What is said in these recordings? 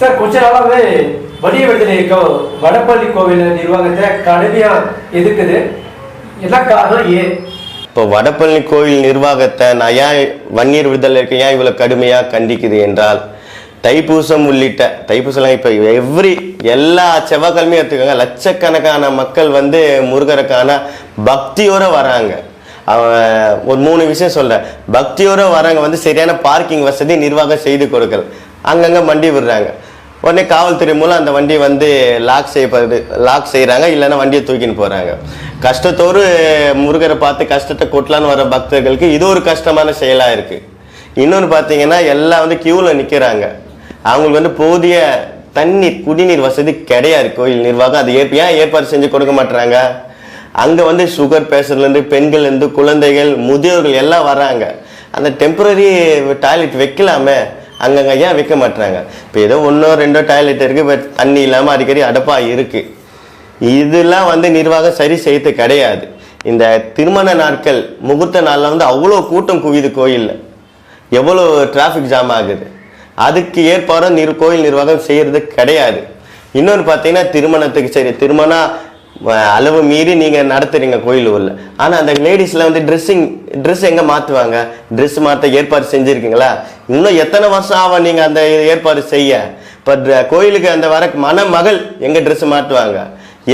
Sir கொஞ்ச நாளாவே வடிய விடுதலை இயக்கம் வடப்பள்ளி கோவில் நிர்வாகத்தை கடுமையா எதிர்க்குது. என்ன காரணம் ஏன்? இப்போ வடபழனி கோயில் நிர்வாகத்தை நான் ஏன் வன்னியர் விடுதலை இருக்க ஏன் இவ்வளோ கடுமையாக கண்டிக்குது என்றால் தைப்பூசம் உள்ளிட்ட தைப்பூசம்லாம் இப்போ எவ்ரி எல்லா செவ்வாய்க்கிழமையும் எடுத்துக்கோங்க லட்சக்கணக்கான மக்கள் வந்து முருகருக்கான பக்தியோடு வராங்க. அவன் ஒரு மூணு விஷயம் சொல்கிறேன் பக்தியோடு வராங்க வந்து சரியான பார்க்கிங் வசதி நிர்வாகம் செய்து கொடுக்கல். அங்கங்கே மண்டி விடுறாங்க. உடனே காவல்துறை மூலம் அந்த வண்டி வந்து லாக் செய்யப்படுது. லாக் செய்கிறாங்க இல்லைன்னா வண்டியை தூக்கின்னு போகிறாங்க கஷ்டத்தோடு முருகரை பார்த்து கஷ்டத்தை கொட்டலான்னு வர பக்தர்களுக்கு இது ஒரு கஷ்டமான செயலாக இருக்குது இன்னொன்று பார்த்தீங்கன்னா எல்லாம் வந்து க்யூவில் நிற்கிறாங்க அவங்களுக்கு வந்து போதிய தண்ணீர் குடிநீர் வசதி கிடையாது. கோயில் நிர்வாகம் அது ஏற்ப ஏன் ஏற்பாடு செஞ்சு கொடுக்க மாட்டுறாங்க அங்கே வந்து சுகர் பேஷண்ட்லேருந்து பெண்கள்லேருந்து குழந்தைகள் முதியோர்கள் எல்லாம் வராங்க அந்த டெம்பரரி டாய்லெட் வைக்கலாமே. அங்கங்க ஏன் விற்க மாட்டுறாங்க இப்போ ஏதோ ஒன்றோ ரெண்டோ டாய்லெட் இருக்குது பட் தண்ணி இல்லாமல் அடிக்கடி அடப்பாக இருக்குது இதெல்லாம் வந்து நிர்வாகம் சரி செய்யறது கிடையாது. இந்த திருமண நாட்கள் முகூர்த்த நாளில் வந்து அவ்வளோ கூட்டம் குவியுது கோயிலில். எவ்வளோ டிராஃபிக் ஜாம் ஆகுது. அதுக்கு ஏற்பாடும் நிர் கோயில் நிர்வாகம் செய்கிறது கிடையாது. இன்னொன்று பார்த்தீங்கன்னா திருமணத்துக்கு சரி திருமணம் அளவு மீறி நீங்கள் நடத்துறீங்க கோயில் உள்ள ஆனால் அந்த லேடிஸில் வந்து ட்ரெஸ்ஸிங் ட்ரெஸ் எங்கே மாற்றுவாங்க ட்ரெஸ் மாற்ற ஏற்பாடு செஞ்சுருக்கீங்களா? இன்னும் எத்தனை வருஷம் ஆகும் நீங்கள் அந்த ஏற்பாடு செய்ய? இப்போ கோயிலுக்கு அந்த வர மணமகள் எங்கே ட்ரெஸ் மாற்றுவாங்க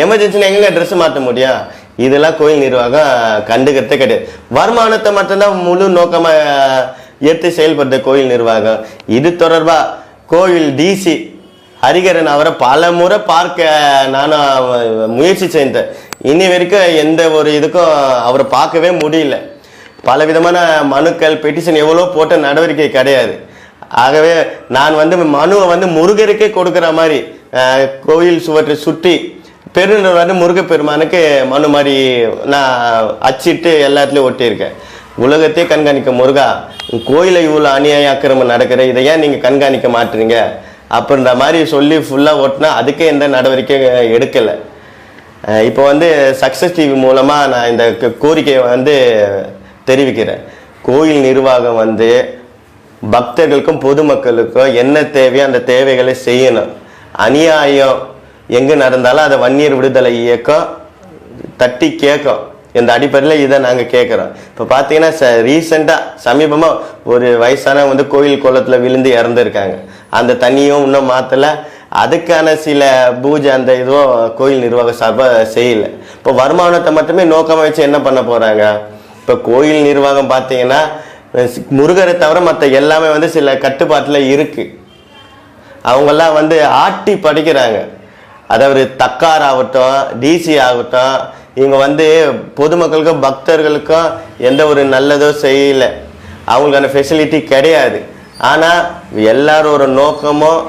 எமர்ஜென்சினா எங்கே ட்ரெஸ் மாற்ற முடியும்? இதெல்லாம் கோயில் நிர்வாகம் கண்டுக்கிறதே கிடையாது. வருமானத்தை மட்டும்தான் முழு நோக்கமாக எடுத்து செயல்படுற கோயில் நிர்வாகம். இது தொடர்பாக கோயில் டிசி ஹரிகரன் அவரை பல முறை பார்க்க நானும் முயற்சி செய்தேன். இனி வரைக்கும் எந்த ஒரு இதுக்கும் அவரை பார்க்கவே முடியல. பல விதமான மனுக்கள் பெட்டிஷன் எவ்வளோ போட்ட நடவடிக்கை கிடையாது. ஆகவே நான் வந்து மனுவை வந்து முருகருக்கே கொடுக்குற மாதிரி கோயில் சுவற்றை சுற்றி பெருநர் வந்து முருகப்பெருமானுக்கு மனு மாதிரி நான் அச்சிட்டு எல்லாத்துலேயும் ஒட்டியிருக்கேன். உலகத்தையே கண்காணிக்க முருகா கோயிலை இவ்வளோ அநியாய அக்கிரமம் நடக்கிற இதை ஏன் நீங்கள் கண்காணிக்க மாட்டுறீங்க? அப்படின்ற மாதிரி சொல்லி ஃபுல்லாக ஓட்டினா அதுக்கே எந்த நடவடிக்கையும் எடுக்கலை. இப்போ வந்து சக்ஸஸ் டிவி மூலமாக நான் இந்த கோரிக்கையை வந்து தெரிவிக்கிறேன். கோயில் நிர்வாகம் வந்து பக்தர்களுக்கும் பொதுமக்களுக்கும் என்ன தேவையோ அந்த தேவைகளை செய்யணும். அநியாயம் எங்கே நடந்தாலும் அதை வன்னியர் விடுதலை இயக்கம் தட்டி கேட்கும். இந்த அடிப்படையில் இதை நாங்கள் கேட்குறோம் இப்போ பார்த்தீங்கன்னா ச ரீசெண்டாக சமீபமாக ஒரு வயசான வந்து கோயில் குளத்தில் விழுந்து இறந்துருக்காங்க. அந்த தண்ணியும் இன்னும் மாற்றலை அதுக்கான சில பூஜை அந்த இதுவும் கோயில் நிர்வாகம் சார்பாக செய்யலை. இப்போ வருமானத்தை மட்டுமே நோக்கமாக வச்சு என்ன பண்ண போகிறாங்க இப்போ கோயில் நிர்வாகம் பார்த்தீங்கன்னா முருகரை தவிர மற்ற எல்லாமே வந்து சில கட்டுப்பாட்டில் இருக்குது அவங்கெல்லாம் வந்து ஆட்டி படிக்கிறாங்க. அதாவது தக்கார் ஆகட்டும் டிசி ஆகட்டும் இவங்க வந்து பொதுமக்களுக்கும் பக்தர்களுக்கும் எந்த ஒரு நல்லதோ செய்யல. அவங்களுக்கான ஃபெசிலிட்டி கிடையாது. ஆனால் எல்லாரோட நோக்கமும்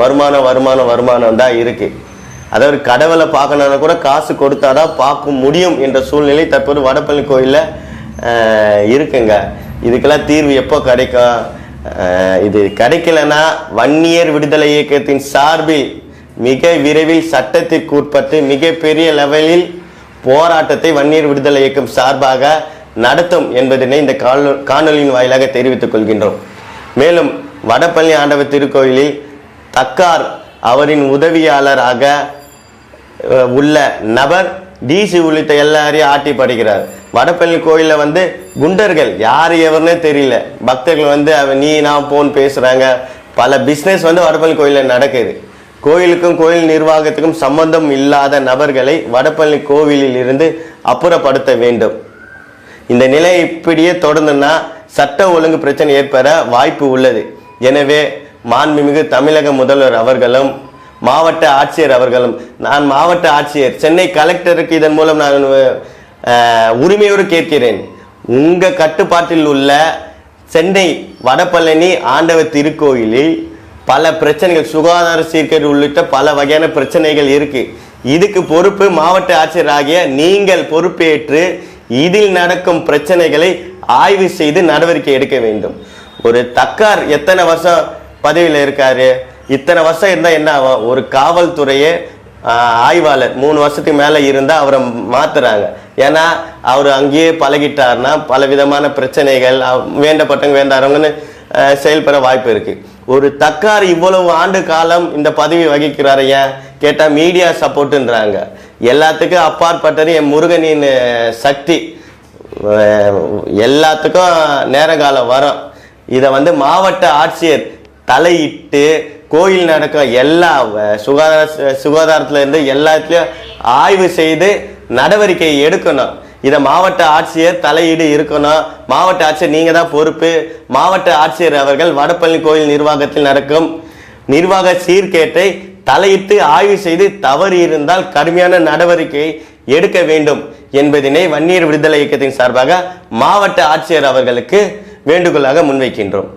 வருமானம் வருமானம் வருமானம் தான் இருக்குது அதாவது கடவுளை பார்க்கணுன்னா கூட காசு கொடுத்தாதான் பார்க்க முடியும் என்ற சூழ்நிலை தற்போது வடப்பள்ளி கோயிலில் இருக்குங்க. இதுக்கெல்லாம் தீர்வு எப்போ கிடைக்கும்? இது கிடைக்கலன்னா வன்னியர் விடுதலை இயக்கத்தின் சார்பில் மிக விரைவில் சட்டத்திற்கு உட்பட்டு மிகப்பெரிய லெவலில் போராட்டத்தை வன்னியர் விடுதலை இயக்கம் சார்பாக நடத்தும் என்பதனை இந்த காணொ- காணொலியின் வாயிலாக தெரிவித்துக் கொள்கின்றோம். மேலும் வடபழனி ஆண்டவர் திருக்கோயிலில் தக்கார் அவரின் உதவியாளராக உள்ள நபர் டிசி உள்ளிட்ட எல்லாரையும் ஆட்டி படிக்கிறார். வடப்பள்ளி கோயிலில் வந்து குண்டர்கள் யார் எவருன்னே தெரியல. பக்தர்கள் வந்து அவன் நீ நான் போன் பேசுகிறாங்க பல பிஸ்னஸ் வந்து வடப்பள்ளி கோயிலில் நடக்குது. கோயிலுக்கும் கோயில் நிர்வாகத்துக்கும் சம்பந்தம் இல்லாத நபர்களை வடபழனி கோவிலில் இருந்து அப்புறப்படுத்த வேண்டும். இந்த நிலை இப்படியே தொடர்ந்துன்னா சட்ட ஒழுங்கு பிரச்சனை ஏற்பட வாய்ப்பு உள்ளது. எனவே மாண்புமிகு தமிழக முதல்வர் அவர்களும் மாவட்ட ஆட்சியர் அவர்களும் நான் மாவட்ட ஆட்சியர் சென்னை கலெக்டருக்கு இதன் மூலம் நான் உரிமையோடு கேட்கிறேன். உங்கள் கட்டுப்பாட்டில் உள்ள சென்னை வடபழனி ஆண்டவர் திருக்கோயிலில் பல பிரச்சனைகள் சுகாதார சீர்கேடு உள்ளிட்ட பல வகையான பிரச்சனைகள் இருக்கு. இதுக்கு பொறுப்பு மாவட்ட ஆட்சியர் ஆகிய நீங்கள் பொறுப்பேற்று இதில் நடக்கும் பிரச்சனைகளை ஆய்வு செய்து நடவடிக்கை எடுக்க வேண்டும். ஒரு தக்கார் எத்தனை வருஷம் பதவியில் இருக்காரு? இத்தனை வருஷம் இருந்தால் என்ன ஆகும்? ஒரு காவல்துறையே ஆய்வாளர் மூணு வருஷத்துக்கு மேலே இருந்தால் அவரை மாத்துறாங்க. ஏன்னா அவர் அங்கேயே பழகிட்டாருன்னா பல விதமான பிரச்சனைகள் வேண்டப்பட்டவங்க வேண்டாதவங்கன்னு செயல்பட வாய்ப்பு இருக்குது ஒரு தக்கார் இவ்வளவு ஆண்டு காலம் இந்த பதவி வகிக்கிறார் ஏன் கேட்டால் மீடியா சப்போர்ட்டுன்றாங்க எல்லாத்துக்கும் அப்பாற்பட்டது என் முருகனின் சக்தி. எல்லாத்துக்கும் நேரங்காலம் வரும். இதை வந்து மாவட்ட ஆட்சியர் தலையிட்டு கோயில் நடக்கும் எல்லா சுகாதார சுகாதாரத்துல இருந்து எல்லாத்துலயும் ஆய்வு செய்து நடவடிக்கை எடுக்கணும். இதை மாவட்ட ஆட்சியர் தலையீடு இருக்கணும். மாவட்ட ஆட்சியர் நீங்க தான் பொறுப்பு. மாவட்ட ஆட்சியர் அவர்கள் வடப்பழனி கோயில் நிர்வாகத்தில் நடக்கும். நிர்வாக சீர்கேட்டை தலையிட்டு ஆய்வு செய்து தவறு இருந்தால் கடுமையான நடவடிக்கை எடுக்க வேண்டும் என்பதினை வன்னியர் விடுதலை இயக்கத்தின் சார்பாக மாவட்ட ஆட்சியர் அவர்களுக்கு வேண்டுகோளாக முன்வைக்கின்றோம்.